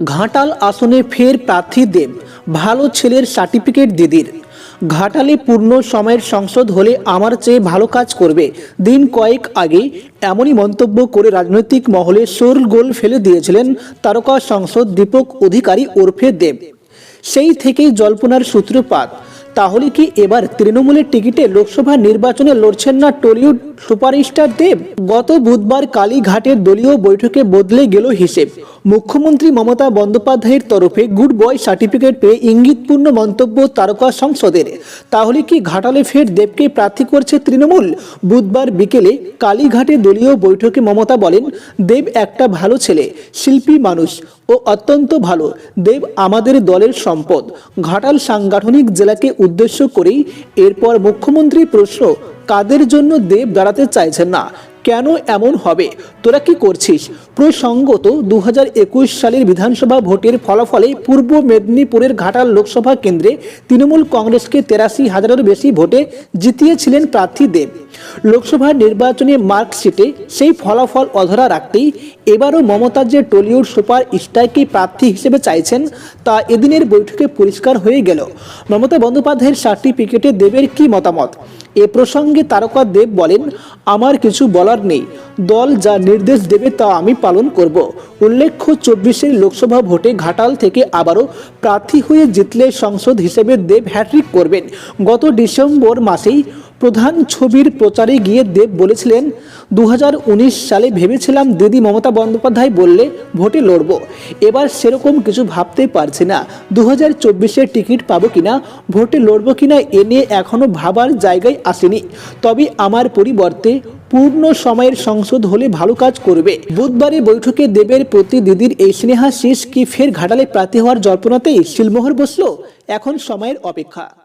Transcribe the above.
ঘাটাল আসনে ফের প্রার্থী দেব, ভালো ছেলের সার্টিফিকেট দিদির। ঘাটালে পূর্ণ সময়ের সংসদ হলে আমার চেয়ে ভালো কাজ করবে। দিন কয়েক আগে এমনই মন্তব্য করে রাজনৈতিক মহলে শোরগোল ফেলে দিয়েছিলেন তারকা সংসদ দীপক অধিকারী ওরফে দেব। সেই থেকেই জল্পনার সূত্রপাত। তাহলে কি এবার তৃণমূলের টিকিটে লোকসভা নির্বাচনে লড়ছেন না টলিউড সুপারস্টার দেব? গত বুধবার কালীঘাটের দলীয় বৈঠকে বদলে গেল হিসেব। মুখ্যমন্ত্রী মমতা বন্দ্যোপাধ্যায়ের তরফে গুড বয় সার্টিফিকেট পেয়ে ইঙ্গিতপূর্ণ মন্তব্য তারকা সংসদের। তাহলে কি ঘাটালে ফের দেবকে প্রার্থী করছে তৃণমূল? বুধবার বিকেলে কালীঘাটে দলীয় বৈঠকে মমতা বলেন, দেব একটা ভালো ছেলে, শিল্পী মানুষ ও অত্যন্ত ভালো। দেব আমাদের দলের সম্পদ। ঘাটাল সাংগঠনিক জেলাকে উদ্দেশ্য করেই এরপর মুখ্যমন্ত্রী প্রশ্ন, কাদের জন্য দেব দাঁড়াতে চাইছেন না? কেন এমন হবে? তোরা কি করছিস? প্রসঙ্গত দু হাজার একুশ সালের বিধানসভা ভোটের ফলাফলে পূর্ব মেদিনীপুরের ঘাটাল লোকসভা কেন্দ্রে তৃণমূল কংগ্রেসকে তেরাশি হাজারের বেশি ভোটে জিতিয়েছিলেন প্রার্থী দেব। লোকসভা নির্বাচনে মার্কশিটে সেই ফলাফল অধরা রাখতেই এবারও মমতার যে টলিউড সুপার স্টারকে প্রার্থী হিসেবে চাইছেন, তা এদিনের বৈঠকে পরিষ্কার হয়ে গেল। মমতা বন্দ্যোপাধ্যায়ের সার্টিফিকেটে দেবের কি মতামত? এ প্রসঙ্গে তারকা দেব বলেন, আমার কিছু বলার নেই। দল যা নির্দেশ দেবে তা আমি পালন করব। উল্লেখ্য, চব্বিশের লোকসভা ভোটে ঘাটাল থেকে আবারও প্রার্থী হয়ে জিতলে সংসদ হিসেবে দেব হ্যাট্রিক করবেন। গত ডিসেম্বর মাসেই প্রধান ছবির প্রচারে গিয়ে দেব বলেছিলেন দু হাজার উনিশ সালে ভেবেছিলাম দিদি মমতা বন্দ্যোপাধ্যায় বললে ভোটে লড়ব। এবার সেরকম কিছু ভাবতে পারছি না। দু হাজার চব্বিশের টিকিট পাবো কিনা, ভোটে লড়ব কিনা, এ নিয়ে এখনও ভাবার জায়গায় আসেনি। তবে আমার পরিবর্তে পূর্ণ সময়ের সংসদ হলে ভালো কাজ করবে। বুধবারে বৈঠকে দেবের প্রতি দিদির এই স্নেহা শেষ কি ফের ঘাটালে প্রার্থী হওয়ার জল্পনাতেই শিলমোহর বসল? এখন সময়ের অপেক্ষা।